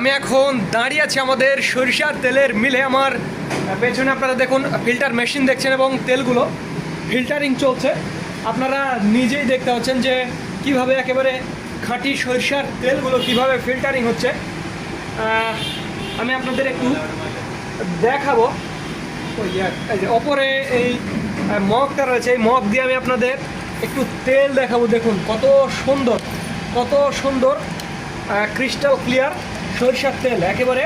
আমি এখন দাঁড়িয়ে আছি আমাদের সরিষার তেলের মিলে। আমার পেছনে আপনারা দেখুন, ফিল্টার মেশিন দেখছেন এবং তেলগুলো। ফিল্টারিং চলছে। আপনারা নিজেই দেখতে পাচ্ছেন যে কীভাবে একেবারে খাঁটি সরিষার তেলগুলো কীভাবে ফিল্টারিং হচ্ছে। আমি আপনাদের একটু দেখাবো। অপরে এই মগটা রয়েছে। এই মগ দিয়ে আমি আপনাদের একটু তেল দেখাবো। দেখুন কত সুন্দর কত সুন্দর ক্রিস্টাল ক্লিয়ার সরিষার তেল একেবারে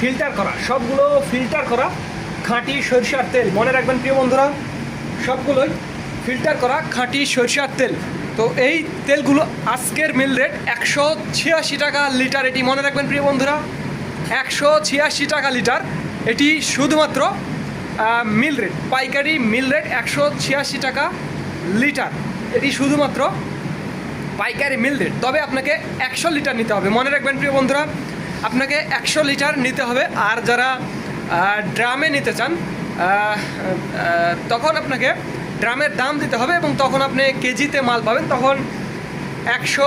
ফিল্টার করা। সবগুলো ফিল্টার করা খাঁটি সরিষার তেল। মনে রাখবেন প্রিয় বন্ধুরা, সবগুলোই ফিল্টার করা খাঁটি সরিষার তেল। তো এই তেলগুলো আজকের মিল রেট একশো ছিয়াশি টাকা লিটার এটি। মনে রাখবেন প্রিয় বন্ধুরা, একশো ছিয়াশি টাকা লিটার এটি শুধুমাত্র মিল রেট পাইকারি মিল রেট একশো ছিয়াশি টাকা লিটার এটি শুধুমাত্র পাইকারি মিল রেট তবে আপনাকে একশো লিটার নিতে হবে। মনে রাখবেন প্রিয় বন্ধুরা আপনাকে একশো লিটার নিতে হবে। আর যারা ড্রামে নিতে চান তখন আপনাকে ড্রামের দাম দিতে হবে এবং তখন আপনি কেজিতে মাল পাবেন। তখন একশো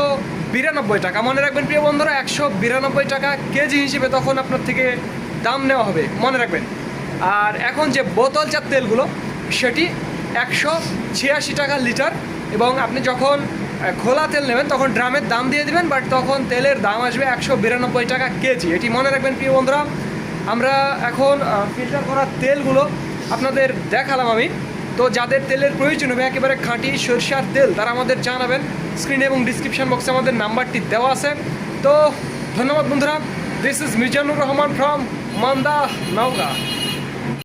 বিরানব্বই টাকা। মনে রাখবেন প্রিয় বন্ধুরা, একশো বিরানব্বই টাকা কেজি হিসেবে তখন আপনার থেকে দাম নেওয়া হবে। মনে রাখবেন। আর এখন যে বোতল চাপ তেলগুলো, সেটি একশো ছিয়াশি টাকা লিটার এবং আপনি যখন খোলা তেল নেবেন, তখন ড্রামের দাম দিয়ে দিবেন বাট তখন তেলের দাম আসবে একশো বিরানব্বই টাকা কেজি। এটি মনে রাখবেন প্রিয় বন্ধুরা, আমরা এখন ফিল্টার করা তেলগুলো আপনাদের দেখালাম আমি। তো যাদের তেলের প্রয়োজন হবে, একেবারে খাঁটি সরষার তেল, তারা আমাদের জানাবেন। স্ক্রিনে এবং ডিসক্রিপশন বক্সে আমাদের নাম্বারটি দেওয়া আছে। তো ধন্যবাদ বন্ধুরা this is Mizanur Rahman from Manda, Naogaon.